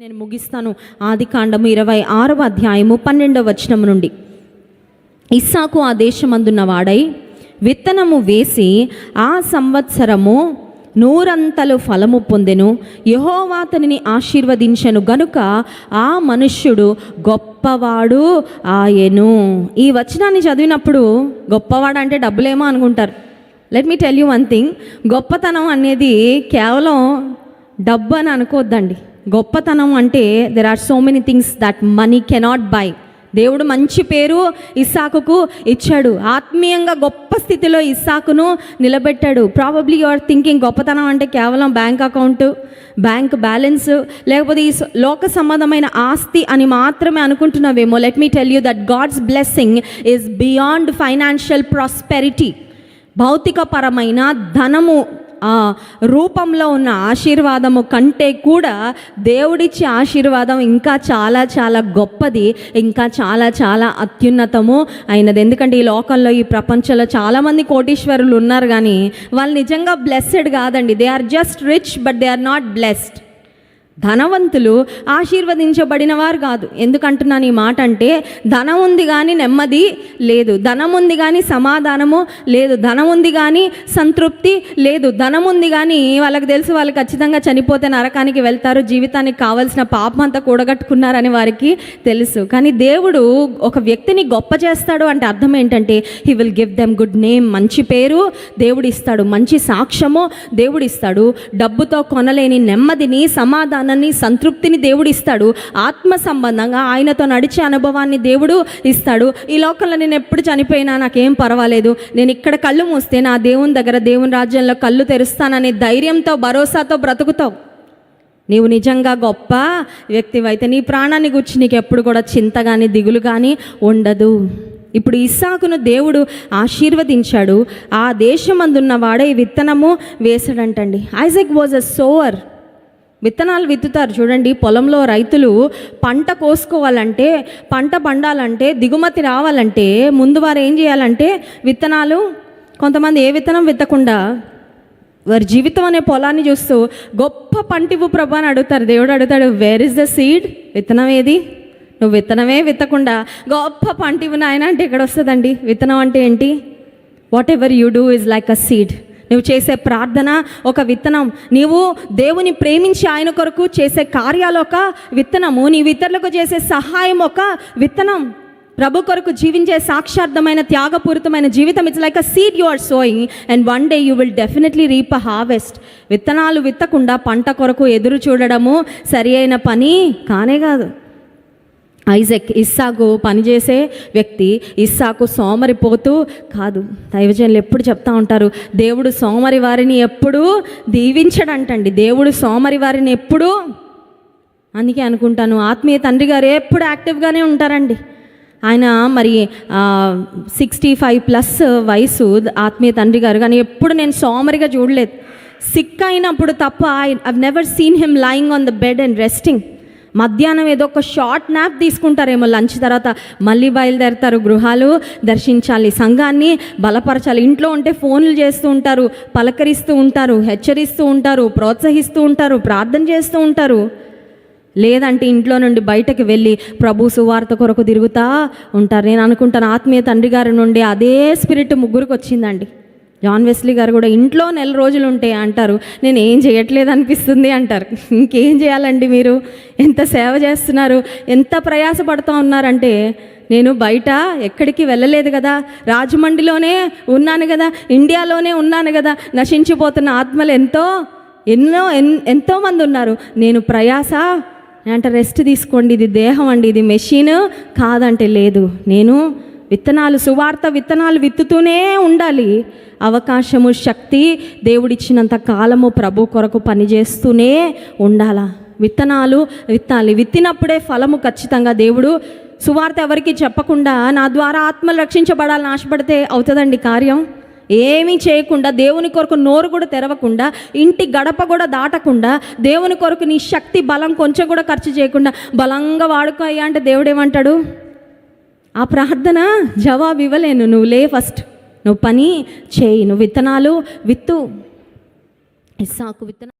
నేను ముగిస్తాను. ఆది కాండము ఇరవై ఆరవ అధ్యాయము పన్నెండవ వచనం నుండి. ఇస్సాకు ఆ దేశమందున్న వాడై విత్తనము వేసి ఆ సంవత్సరము నూరంతలు ఫలము పొందెను. యహోవాతనిని ఆశీర్వదించెను గనుక ఆ మనుష్యుడు గొప్పవాడు ఆయను. ఈ వచనాన్ని చదివినప్పుడు గొప్పవాడు అంటే డబ్బులేమో అనుకుంటారు. Let me tell you one thing గొప్పతనం అనేది కేవలం డబ్బు అని అనుకోవద్దండి గొప్పతనం అంటే there are so many things that money cannot buy దేవుడు మంచి పేరు ఇస్సాకుకు ఇచ్చాడు. ఆత్మీయంగా గొప్ప స్థితిలో ఇస్సాకును నిలబెట్టాడు. ప్రాబబ్లీ యువర్ థింకింగ్ గొప్పతనం అంటే కేవలం బ్యాంక్ అకౌంట్ బ్యాంక్ బ్యాలెన్స్ లేకపోతే ఈ లోక సంబంధమైన ఆస్తి అని మాత్రమే అనుకుంటున్నావేమో. Let me tell you that God's blessing is beyond financial prosperity భౌతికపరమైన ధనము రూపంలో ఉన్న ఆశీర్వాదము కంటే కూడా దేవుడిచ్చే ఆశీర్వాదం ఇంకా చాలా చాలా గొప్పది ఇంకా చాలా చాలా అత్యున్నతము అయినది. ఎందుకంటే ఈ లోకంలో ఈ ప్రపంచంలో చాలామంది కోటీశ్వరులు ఉన్నారు కానీ వాళ్ళు నిజంగా బ్లెస్సెడ్ కాదండి. They are just rich but they are not blessed ధనవంతులు ఆశీర్వదించబడిన వారు కాదు. ఎందుకంటున్నాను ఈ మాట అంటే ధనం ఉంది కానీ నెమ్మది లేదు ధనం ఉంది కానీ సమాధానము లేదు ధనం ఉంది కానీ సంతృప్తి లేదు ధనం ఉంది కానీ వాళ్ళకి తెలుసు వాళ్ళు ఖచ్చితంగా చనిపోతే నరకానికి వెళ్తారు జీవితానికి కావలసిన పాపం అంతా కూడగట్టుకున్నారని వారికి తెలుసు. కానీ దేవుడు ఒక వ్యక్తిని గొప్ప చేస్తాడు అంటే అర్థం ఏంటంటే he will give them good name మంచి పేరు దేవుడు ఇస్తాడు మంచి సాక్ష్యము దేవుడు ఇస్తాడు. డబ్బుతో కొనలేని నెమ్మదిని సమాధానం సమాధానాన్ని సంతృప్తిని దేవుడు ఇస్తాడు. ఆత్మ సంబంధంగా ఆయనతో నడిచే అనుభవాన్ని దేవుడు ఇస్తాడు. ఈ లోకంలో నేను ఎప్పుడు చనిపోయినా నాకేం పర్వాలేదు. నేను ఇక్కడ కళ్ళు మూస్తే నా దేవుని దగ్గర దేవుని రాజ్యంలో కళ్ళు తెరుస్తాననే ధైర్యంతో భరోసాతో బ్రతుకుతావు. నీవు నిజంగా గొప్ప వ్యక్తివైతే నీ ప్రాణాన్ని గురించి నీకు ఎప్పుడు కూడా చింత కానీ దిగులు కానీ ఉండదు. ఇప్పుడు ఇస్సాకును దేవుడు ఆశీర్వదించాడు. ఆ దేశమందున్న వాడే విత్తనము వేసాడంటండి. Isaac was a sower. విత్తనాలు విత్తుతారు. చూడండి పొలంలో రైతులు పంట కోసుకోవాలంటే పంట పండాలంటే దిగుమతి రావాలంటే ముందు వారు ఏం చేయాలంటే విత్తనాలు కొంతమంది ఏ విత్తనం విత్తకుండా వారి జీవితం అనే పొలాన్ని చూస్తూ గొప్ప పంటివు ప్రభా అని అడుగుతారు. దేవుడు అడుగుతాడు వేర్ ఇస్ ద సీడ్ విత్తనం ఏది? నువ్వు విత్తనమే విత్తకుండా గొప్ప పంటివు నాయన. అంటే ఎక్కడ వస్తుందండి? విత్తనం అంటే ఏంటి? Whatever you do is like a seed నువ్వు చేసే ప్రార్థన ఒక విత్తనం. నీవు దేవుని ప్రేమించి ఆయన కొరకు చేసే కార్యాలు ఒక విత్తనము. నీవు ఇతరులకు చేసే సహాయం ఒక విత్తనం. ప్రభు కొరకు జీవించే సాక్షార్థమైన త్యాగపూరితమైన జీవితం. It's like a seed you are sowing and one day you will definitely reap a harvest విత్తనాలు విత్తకుండా పంట కొరకు ఎదురు చూడడము సరి అయిన పని కానే కాదు. ఐజక్ ఇస్సాకు పనిచేసే వ్యక్తి ఇస్సాకు సోమరిపోతూ కాదు దైవజనులు ఎప్పుడు చెప్తా ఉంటారు దేవుడు సోమరి వారిని ఎప్పుడూ దీవించడంటండి. దేవుడు సోమరి వారిని ఎప్పుడూ అందుకే అనుకుంటాను ఆత్మీయ తండ్రి గారు ఎప్పుడు యాక్టివ్గానే ఉంటారండి. ఆయన మరి సిక్స్టీ ఫైవ్ ప్లస్ వయసు ఆత్మీయ తండ్రి గారు కానీ ఎప్పుడు నేను సోమరిగా చూడలేదు. సిక్ అయినప్పుడు తప్ప I I've never seen him lying on the bed and resting మధ్యాహ్నం ఏదో ఒక షార్ట్ నాప్ తీసుకుంటారేమో లంచ్ తర్వాత. మళ్ళీ బయలుదేరతారు గృహాలు దర్శించాలి. సంఘాన్ని బలపరచాలి. ఇంట్లో ఉంటే ఫోన్లు చేస్తూ ఉంటారు పలకరిస్తూ ఉంటారు హెచ్చరిస్తూ ఉంటారు ప్రోత్సహిస్తూ ఉంటారు ప్రార్థన చేస్తూ ఉంటారు. లేదంటే ఇంట్లో నుండి బయటకు వెళ్ళి ప్రభు సువార్త కొరకు తిరుగుతూ ఉంటారు. నేను అనుకుంటాను ఆత్మీయ తండ్రి గారి నుండి అదే స్పిరిట్ ముగ్గురికి వచ్చిందండి. జాన్ వెస్లీ గారు కూడా ఇంట్లో నెల రోజులు ఉంటే అంటారు నేను ఏం చేయట్లేదు అనిపిస్తుంది అంటారు. ఇంకేం చేయాలండి మీరు? ఎంత సేవ చేస్తున్నారు? ఎంత ప్రయాసపడుతూ ఉన్నారంటే నేను బయట ఎక్కడికి వెళ్ళలేదు కదా రాజమండ్రిలోనే ఉన్నాను కదా ఇండియాలోనే ఉన్నాను కదా నశించిపోతున్న ఆత్మలు ఎంతో ఎన్నో ఎన్ ఎంతోమంది ఉన్నారు. నేను ప్రయాస అంటే రెస్ట్ తీసుకోండి ఇది దేహం అండి ఇది మెషిన్ కాదంటే లేదు. నేను విత్తనాలు సువార్త విత్తనాలు విత్తుతూనే ఉండాలి. అవకాశము శక్తి దేవుడిచ్చినంత కాలము ప్రభు కొరకు పనిచేస్తూనే ఉండాలా? విత్తనాలు విత్తాలి. విత్తినప్పుడే ఫలము ఖచ్చితంగా దేవుడు సువార్త ఎవరికి చెప్పకుండా నా ద్వారా ఆత్మలు రక్షించబడాలని ఆశపడితే అవుతుందండి కార్యం? ఏమీ చేయకుండా దేవుని కొరకు నోరు కూడా తెరవకుండా ఇంటి గడప కూడా దాటకుండా దేవుని కొరకు నీ శక్తి బలం కొంచెం కూడా ఖర్చు చేయకుండా బలంగా వాడుకో అయ్యా అంటే దేవుడు ఏమంటాడు? ఆ ప్రార్థన జవాబు ఇవ్వలేను. నువ్వు లే ఫస్ట్. నువ్వు పని చేయి. నువ్వు విత్తనాలు విత్తు. ఇస్సాకు విత్తనాలు